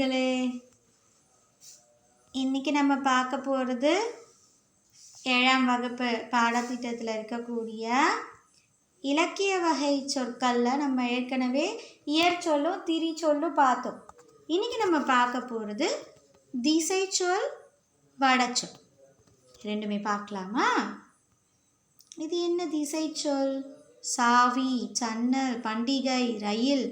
நண்பர்களே இன்னைக்கு நம்ம பார்க்க போகிறது ஏழாம் வகுப்பு பாடத்திட்டத்தில் இருக்கக்கூடிய இலக்கிய வகை சொற்களில் நம்ம ஏற்கனவே இயற்சொல்லும் திரிச்சொல்லும் பார்த்தோம். இன்னைக்கு நம்ம பார்க்க போகிறது திசை சொல் வடச்சொல் ரெண்டுமே பார்க்கலாமா? இது என்ன திசை சொல்? சாவி சன்னல் பண்டிகை ரயில்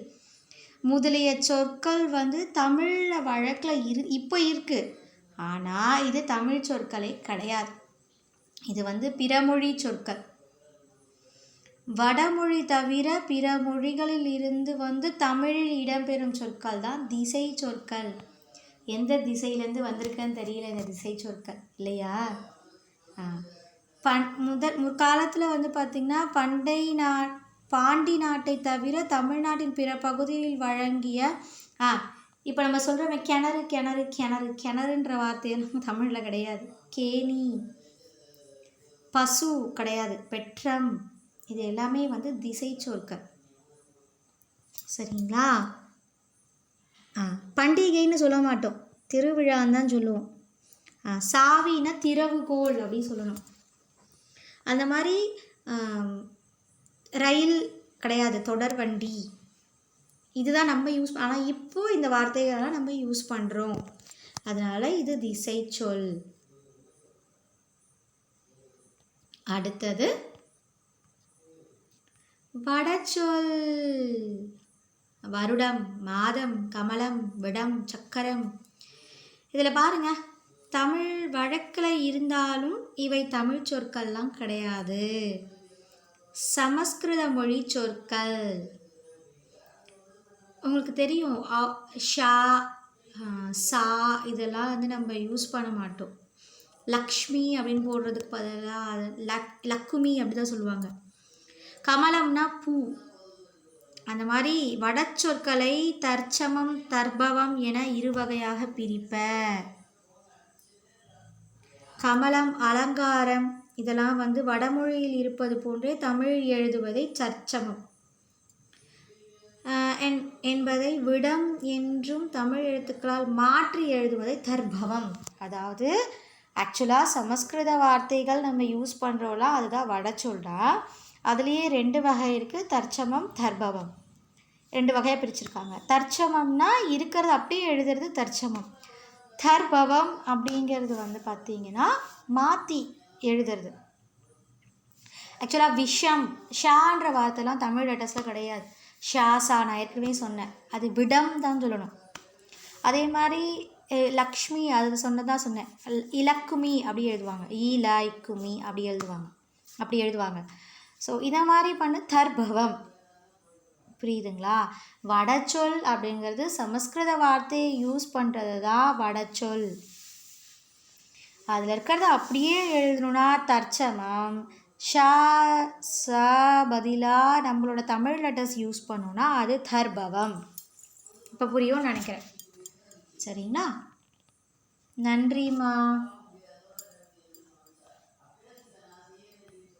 முதலிய சொற்கள் வந்து தமிழில் வழக்கில் இரு இப்போ இருக்குது ஆனால் இது தமிழ் சொற்களே கிடையாது. இது வந்து பிறமொழி சொற்கள். வடமொழி தவிர பிற மொழிகளில் இருந்து வந்து தமிழில் இடம்பெறும் சொற்கள் தான் திசை சொற்கள். எந்த திசையிலேருந்து வந்திருக்குன்னு தெரியல இந்த திசை சொற்கள். இல்லையா? ஆ. பண் முதல் முற்காலத்தில் வந்து பார்த்திங்கன்னா பண்டை நா பாண்டி நாட்டை தவிர தமிழ்நாட்டின் பிற பகுதிகளில் வழங்கிய ஆ இப்போ நம்ம சொல்கிறோம் கிணறு கிணறு கிணறு கிணறுன்ற வார்த்தை தமிழில் கிடையாது. கேணி பசு கிடையாது. பெற்றம். இது எல்லாமே வந்து திசை சொற்கள். சரிங்களா? ஆ பண்டிகைன்னு சொல்ல மாட்டோம். திருவிழான்னு தான் சொல்லுவோம். ஆ சாவின்னா திறவுகோல் அப்படின்னு சொல்லணும். அந்த மாதிரி ரயில் கிடையாது தொடர்வண்டி இதுதான் நம்ம யூஸ் ஆனால் இப்போது இந்த வார்த்தைகளெல்லாம் நம்ம யூஸ் பண்ணுறோம் அதனால் இது திசை சொல். அடுத்தது வடச்சொல் வருடம் மாதம் கமலம் விடம் சக்கரம். இதில் பாருங்க தமிழ் வழக்கில் இருந்தாலும் இவை தமிழ் சொற்கள்லாம் கிடையாது. சமஸ்கிருத மொழி சொற்கள். உங்களுக்கு தெரியும் அ- ஷா சா இதெல்லாம் வந்து நம்ம யூஸ் பண்ண மாட்டோம். லக்ஷ்மி அப்படின்னு போடுறதுக்கு பதிலாக லக் லக்குமி அப்படி தான் சொல்லுவாங்க. கமலம்னா பூ. அந்த மாதிரி வடச்சொற்களை தற்சமம் தர்பவம் என இரு வகையாக பிரிப்பர் கமலம் அலங்காரம் இதெல்லாம் வந்து வடமொழியில் இருப்பது போன்றே தமிழில் எழுதுவதை சர்ச்சமம் என்- என்பதை விடம் என்றும் தமிழ் எழுத்துக்களால் மாற்றி எழுதுவதை தர்பவம். அதாவது ஆக்சுவலாக சமஸ்கிருத வார்த்தைகள் நம்ம யூஸ் பண்ணுறோம்லாம் அதுதான் வடச்சொல்டா அதுலேயே ரெண்டு வகை இருக்குது தற்சமம் தர்பவம். ரெண்டு வகையாக பிரிச்சிருக்காங்க. தற்சமம்னா இருக்கிறது அப்படியே எழுதுறது தற்சமம். தர்பவம் அப்படிங்கிறது வந்து பார்த்தீங்கன்னா மாற்றி எழுதுறது. ஆக்சுவலாக விஷம் ஷான்ற வார்த்தைலாம் தமிழ் லெட்டர்ஸில் கிடையாது. ஷா சா நான் ஏற்கனவே சொன்னேன். அது விடம் தான் சொல்லணும். அதே மாதிரி லக்ஷ்மி அது சொன்னதான் சொன்னேன். இலக்குமி அப்படி எழுதுவாங்க. ஈலாய்க்குமி அப்படி எழுதுவாங்க. அப்படி எழுதுவாங்க. ஸோ இதை மாதிரி பண்ண தர்பவம். புரியுதுங்களா? வடச்சொல் அப்படிங்கிறது சமஸ்கிருத வார்த்தையை யூஸ் பண்ணுறது தான் வடச்சொல். அதில் இருக்கிறத அப்படியே எழுதணும்னா தற்சமம். ஷா ச பதிலாக நம்மளோட தமிழ் லெட்டர்ஸ் யூஸ் பண்ணோம்னா அது தர்பவம். இப்போ புரியும்னு நினைக்கிறேன். சரிங்களா? நன்றிம்மா.